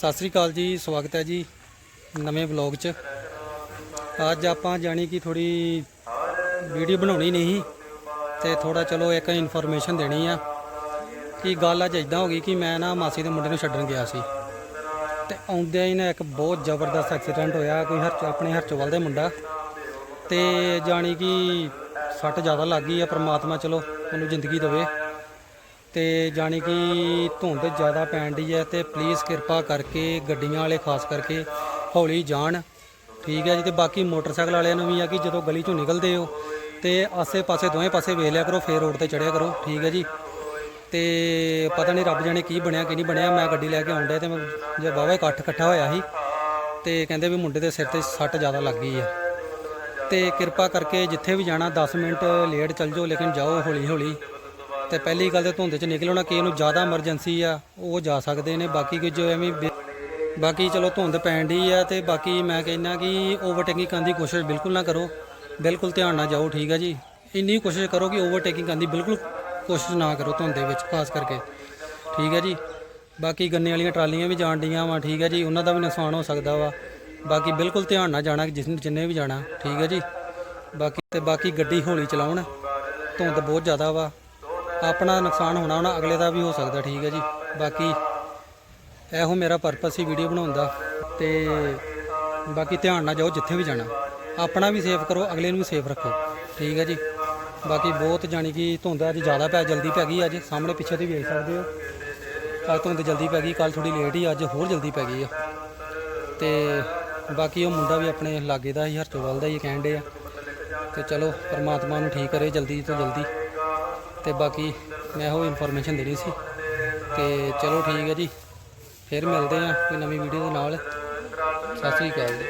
ਸਤਿ ਸ੍ਰੀ ਅਕਾਲ ਜੀ, ਸਵਾਗਤ ਹੈ ਜੀ ਨਵੇਂ ਵਲੌਗ 'ਚ। ਅੱਜ ਆਪਾਂ ਜਾਣੀ ਕਿ ਥੋੜੀ ਵੀਡੀਓ ਬਣਾਉਣੀ ਨਹੀਂ ਸੀ ਤੇ ਥੋੜਾ ਚਲੋ ਇੱਕ ਇਨਫੋਰਮੇਸ਼ਨ ਦੇਣੀ ਆ ਕਿ ਗੱਲ ਅੱਜ ਇਦਾਂ ਹੋ ਗਈ ਕਿ ਮੈਂ ਨਾ ਮਾਸੀ ਦੇ ਮੁੰਡੇ ਨੂੰ ਛੱਡਣ ਗਿਆ ਸੀ। ਤੇ ਆਉਂਦਿਆਂ ਹੀ ਨਾ ਇੱਕ ਬਹੁਤ ਜ਼ਬਰਦਸਤ ਐਕਸੀਡੈਂਟ ਹੋਇਆ, ਕੋਈ ਹਰ ਆਪਣੇ ਹਰਚੋਵਲ ਦੇ ਮੁੰਡਾ। ਤੇ ਜਾਣੀ ਕਿ ਸੱਟ ਜ਼ਿਆਦਾ ਲੱਗ ਗਈ ਆ, ਪ੍ਰਮਾਤਮਾ ਚਲੋ, ਉਹਨੂੰ ਜ਼ਿੰਦਗੀ ਦੇਵੇ। ਤੇ ਜਾਣੀ ਕਿ ਧੁੰਦ ਜ਼ਿਆਦਾ ਪੈਣ ਦੀ ਹੈ ਤੇ ਪਲੀਜ਼ ਕਿਰਪਾ ਕਰਕੇ ਗੱਡੀਆਂ ਵਾਲੇ ਖਾਸ ਕਰਕੇ ਹੌਲੀ ਜਾਣ। ਠੀਕ ਹੈ ਜੀ, ਤੇ ਬਾਕੀ ਮੋਟਰਸਾਈਕਲ ਵਾਲਿਆਂ ਨੂੰ ਵੀ ਆ ਕਿ ਜਦੋਂ ਗਲੀ ਚੋਂ ਨਿਕਲਦੇ ਹੋ ਤੇ ਆਸੇ-ਪਾਸੇ, ਦੋਵੇਂ ਪਾਸੇ ਵੇਖ ਲਿਆ ਕਰੋ, ਫੇਰ ਰੋਡ ਤੇ ਚੜਿਆ ਕਰੋ। ਠੀਕ ਹੈ ਜੀ, ਤੇ ਪਤਾ ਨਹੀਂ ਰੱਬ ਜਾਣੇ ਕੀ ਬਣਿਆ, ਕੀ ਨਹੀਂ ਬਣਿਆ। ਮੈਂ ਗੱਡੀ ਲੈ ਕੇ ਆਉਂਦਾ ਤੇ ਮੈਂ ਜੇ ਵਾਹਵਾ ਇਕੱਠ ਇਕੱਠਾ ਹੋਇਆ ਸੀ ਤੇ ਕਹਿੰਦੇ ਵੀ ਮੁੰਡੇ ਦੇ ਸਿਰ ਤੇ ਸੱਟ ਜ਼ਿਆਦਾ ਲੱਗ ਗਈ ਆ। ਤੇ ਕਿਰਪਾ ਕਰਕੇ ਜਿੱਥੇ ਵੀ ਜਾਣਾ 10 ਮਿੰਟ ਲੇਟ ਚੱਲ ਜਾਓ, ਲੇਕਿਨ ਜਾਓ ਹੌਲੀ ਹੌਲੀ ਤੇ ਪਹਿਲੀ ਗੱਲ ਤੇ ਧੁੰਦ ਚ ਨਿਕਲਣਾ ਕਿ ਇਹਨੂੰ ਜ਼ਿਆਦਾ ਐਮਰਜੈਂਸੀ ਆ, ਉਹ ਜਾ ਸਕਦੇ ਨੇ। ਬਾਕੀ ਕੋਈ ਜੋ ਐਵੇਂ ਬਾਕੀ ਚਲੋ ਧੁੰਦ ਪੈਣ ਦੀ ਆ ਤੇ ਬਾਕੀ ਮੈਂ ਕਹਿੰਦਾ ਕਿ ਓਵਰਟੇਕਿੰਗ ਕਰਨ ਦੀ ਕੋਸ਼ਿਸ਼ ਬਿਲਕੁਲ ਨਾ ਕਰੋ। ਬਿਲਕੁਲ ਧਿਆਨ ਨਾਲ ਜਾਓ, ਠੀਕ ਆ ਜੀ। ਇੰਨੀ ਕੋਸ਼ਿਸ਼ ਕਰੋ ਕਿ ਓਵਰਟੇਕਿੰਗ ਕਰਨ ਦੀ ਬਿਲਕੁਲ ਕੋਸ਼ਿਸ਼ ਨਾ ਕਰੋ ਧੁੰਦ ਦੇ ਵਿੱਚ, ਖਾਸ ਕਰਕੇ। ਠੀਕ ਹੈ ਜੀ। ਬਾਕੀ ਗੰਨੇ ਵਾਲੀਆਂ ਟਰਾਲੀਆਂ ਵੀ ਜਾਣ ਡੀਆਂ ਵਾ, ਠੀਕ ਹੈ ਜੀ। ਉਹਨਾਂ ਦਾ ਵੀ ਨੁਕਸਾਨ ਹੋ ਸਕਦਾ ਵਾ। ਬਾਕੀ ਬਿਲਕੁਲ ਧਿਆਨ ਨਾਲ ਜਾਣਾ, ਜਿਸ ਜਿੰਨੇ ਵੀ ਜਾਣਾ, ਠੀਕ ਹੈ ਜੀ। ਬਾਕੀ ਤੇ ਬਾਕੀ ਗੱਡੀ ਹੌਲੀ ਚਲਾਉਣ। ਧੁੰਦ ਬਹੁਤ ਜ਼ਿਆਦਾ ਵਾ। ਆਪਣਾ ਨੁਕਸਾਨ ਹੋਣਾ ਹੋਣਾ, ਅਗਲੇ ਦਾ ਵੀ ਹੋ ਸਕਦਾ, ਠੀਕ ਹੈ ਜੀ। ਬਾਕੀ ਇਹੋ ਮੇਰਾ ਪਰਪਸ ਸੀ ਵੀਡੀਓ ਬਣਾਉਣ ਦਾ ਤੇ ਬਾਕੀ ਧਿਆਨ ਨਾਲ ਜਾਓ ਜਿੱਥੇ ਵੀ ਜਾਣਾ। ਆਪਣਾ ਵੀ ਸੇਫ ਕਰੋ, ਅਗਲੇ ਨੂੰ ਵੀ ਸੇਫ ਰੱਖੋ, ਠੀਕ ਹੈ ਜੀ। ਬਾਕੀ ਬਹੁਤ ਜਾਣੀ ਕਿ ਧੁੰਦ ਅੱਜ ਜ਼ਿਆਦਾ ਪੈ, ਜਲਦੀ ਪੈ ਗਈ ਅੱਜ। ਸਾਹਮਣੇ ਪਿੱਛੇ ਤੇ ਵੇਖ ਸਕਦੇ ਹੋ। ਅੱਜ ਧੁੰਦ ਜਲਦੀ ਪੈ ਗਈ ਕੱਲ ਥੋੜੀ ਲੇਟ ਹੀ, ਅੱਜ ਹੋਰ ਜਲਦੀ ਪੈ ਗਈ ਆ। ਤੇ ਬਾਕੀ ਉਹ ਮੁੰਡਾ ਵੀ ਆਪਣੇ ਲਾਗੇ ਦਾ ਹੀ ਹਰਚੋਵਾਲ ਦਾ ਹੀ ਕਹਿਣ ਡੇ ਆ। ਤੇ ਚਲੋ, ਪਰਮਾਤਮਾ ਨੂੰ ਠੀਕ ਕਰੇ ਜਲਦੀ ਤੋਂ ਜਲਦੀ। ਤੇ ਬਾਕੀ ਮੈਂ ਉਹ ਇਨਫੋਰਮੇਸ਼ਨ ਦੇਣੀ ਸੀ ਤੇ ਚਲੋ ਠੀਕ ਹੈ ਜੀ, ਫਿਰ ਮਿਲਦੇ ਆ ਕੋਈ ਨਵੀਂ ਵੀਡੀਓ ਦੇ ਨਾਲ। ਸਤਿ ਸ੍ਰੀ ਅਕਾਲ ਜੀ।